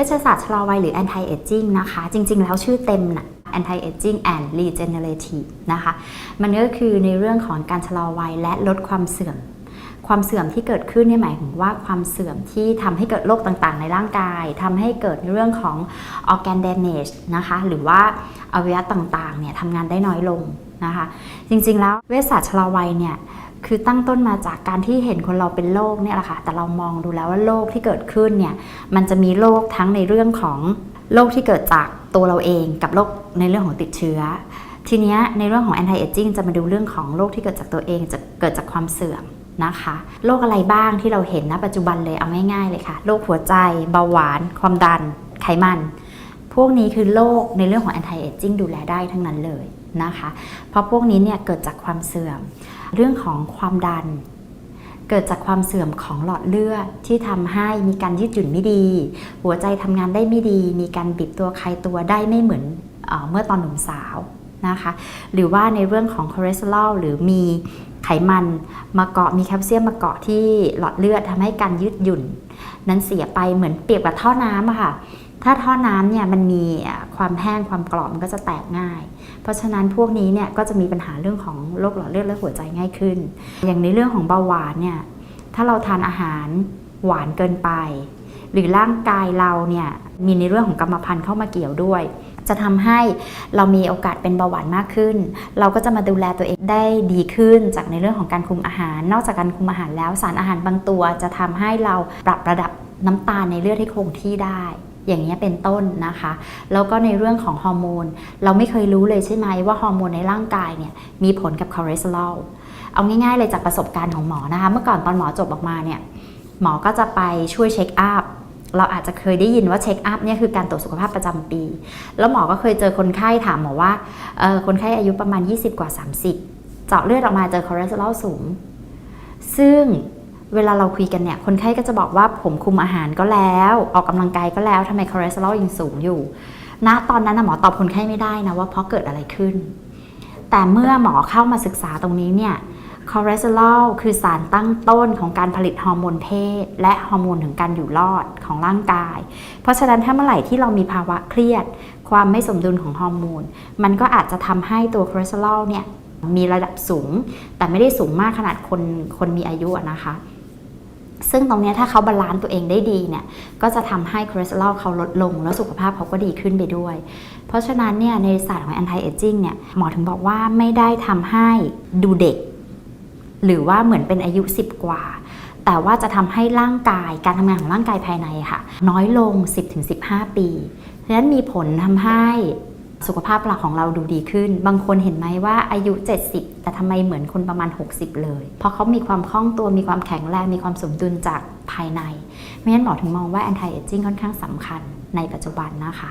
วชศาสตร์ชะลอวัยหรือ anti aging นะคะ จริง ๆ แล้วชื่อเต็มนะ anti aging and regenerative นะคะ มันก็คือในเรื่องของการชะลอวัยและลดความเสื่อม ความเสื่อมที่เกิดขึ้นนี่หมายถึงว่าความเสื่อมที่ทำให้เกิดโรคต่างๆ ในร่างกายทำให้เกิดในเรื่องของ organ damage นะคะ หรือว่าอวัยวะต่างๆ เนี่ยทำงานได้น้อยลงนะคะ จริงๆ แล้วเวชศาสตร์ชะลอวัยเนี่ย คือตั้งต้นมาจากการที่เห็นคนเราเป็นโรคเนี่ยแหละค่ะ แต่เรามองดูแล้วว่าโรคที่เกิดขึ้นเนี่ย มันจะมีโรคทั้งในเรื่องของโรคที่เกิดจากตัวเราเอง กับโรคในเรื่องของติดเชื้อ ทีนี้ในเรื่องของ anti aging จะมาดูเรื่องของโรคที่เกิดจากตัวเองจะเกิดจากความเสื่อมนะคะโรคอะไรบ้างที่เราเห็นณปัจจุบันเลยเอาง่ายๆเลยค่ะโรคหัวใจเบาหวาน ความดัน ไขมัน พวกนี้คือโรคในเรื่องของ anti aging ดูแลได้ทั้งนั้นเลยนะคะ เพราะพวกนี้เนี่ยเกิดจากความเสื่อม เรื่องของความดัน เกิดจากความเสื่อมของหลอดเลือดที่ทำให้มีการยืดหยุ่นไม่ดี หัวใจทำงานได้ไม่ดี มีการบิดตัวคลายตัวได้ไม่เหมือนเออเมื่อตอนหนุ่มสาวนะคะ หรือว่าในเรื่องของคอเลสเตอรอลหรือมีไขมันมาเกาะมีแคลเซียมมาเกาะที่หลอดเลือดทำให้การยืดหยุ่น นั้นเสียไปเหมือนเปียกับท่อน้ำอะค่ะ ถ้าท่อน้ำเนี่ยมันมีความแห้งความกรอบมันก็จะแตกง่าย เพราะฉะนั้นพวกนี้เนี่ยก็จะมีปัญหาเรื่องของโรคหลอดเลือดและหัวใจง่ายขึ้น อย่างในเรื่องของเบาหวานเนี่ยถ้าเราทานอาหารหวานเกินไป หรือร่างกายเราเนี่ยมีในเรื่องของกรรมพันธุ์เข้ามาเกี่ยวด้วย จะทำให้เรามีโอกาสเป็นเบาหวานมากขึ้น เราก็จะมาดูแลตัวเองได้ดีขึ้น จากในเรื่องของการคุมอาหาร นอกจากการคุมอาหารแล้วสารอาหารบางตัว จะทำให้เราปรับระดับน้ำตาลในเลือดให้คงที่ได้ อย่างนี้เป็นต้นนะคะ แล้วก็ในเรื่องของฮอร์โมน เราไม่เคยรู้เลยใช่ไหมว่าฮอร์โมนในร่างกายเนี่ยมีผลกับคอเลสเตอรอลเอาง่ายๆเลยจากประสบการณ์ของหมอนะคะ เมื่อก่อนตอนหมอจบออกมาเนี่ยหมอก็จะไปช่วยเช็คอัพเราอาจจะเคยได้ยินว่าเช็คอัพเนี่ยคือการตรวจสุขภาพประจำปี แล้วหมอก็เคยเจอคนไข้ถามหมอว่าคนไข้อายุประมาณ 20 กว่า 30 เจาะเลือดออกมาเจอคอเลสเตอรอลสูง ซึ่ง เวลาเราคุยกันเนี่ย คนไข้ก็จะบอกว่าผมคุมอาหารก็แล้ว ออกกำลังกายก็แล้วทำไมคอเลสเตอรอลยังสูงอยู่ณตอนนั้นหมอตอบคนไข้ไม่ได้นะว่าเพราะเกิดอะไรขึ้น แต่เมื่อหมอเข้ามาศึกษาตรงนี้เนี่ยคอเลสเตอรอลคือสารตั้งต้นของการผลิตฮอร์โมนเพศ และฮอร์โมนถึงการอยู่รอดของร่างกาย เพราะฉะนั้นถ้าเมื่อไหร่ที่เรามีภาวะเครียด ความไม่สมดุลของฮอร์โมน มันก็อาจจะทำให้ตัวคอเลสเตอรอลเนี่ยมีระดับสูง แต่ไม่ได้สูงมากขนาดคนคนมีอายุนะคะ ซึ่งตรงนี้ถ้าเขาบาลานซ์ตัวเองได้ดีเนี่ยก็จะทำให้คอเลสเตอรอลเขาลดลง แล้วสุขภาพเขาก็ดีขึ้นไปด้วย เพราะฉะนั้นเนี่ยในศาสตร์ของ anti aging เนี่ยหมอถึงบอกว่าไม่ได้ทำให้ดูเด็ก หรือว่าเหมือนเป็นอายุ 10 กว่า แต่ว่าจะทำให้ร่างกายการทำงานของร่างกายภายในค่ะ น้อยลง 10-15 ปี เพราะฉะนั้นมีผลทำให้ สุขภาพหลักของเราดูดีขึ้น บางคนเห็นไหมว่าอายุ 70 แต่ทำไมเหมือนคนประมาณ 60 เลย เพราะเขามีความคล่องตัวมีความแข็งแรง มีความสมดุลจากภายใน ไม่งั้นหมอถึงมองว่า anti aging ค่อนข้างสำคัญในปัจจุบันนะคะ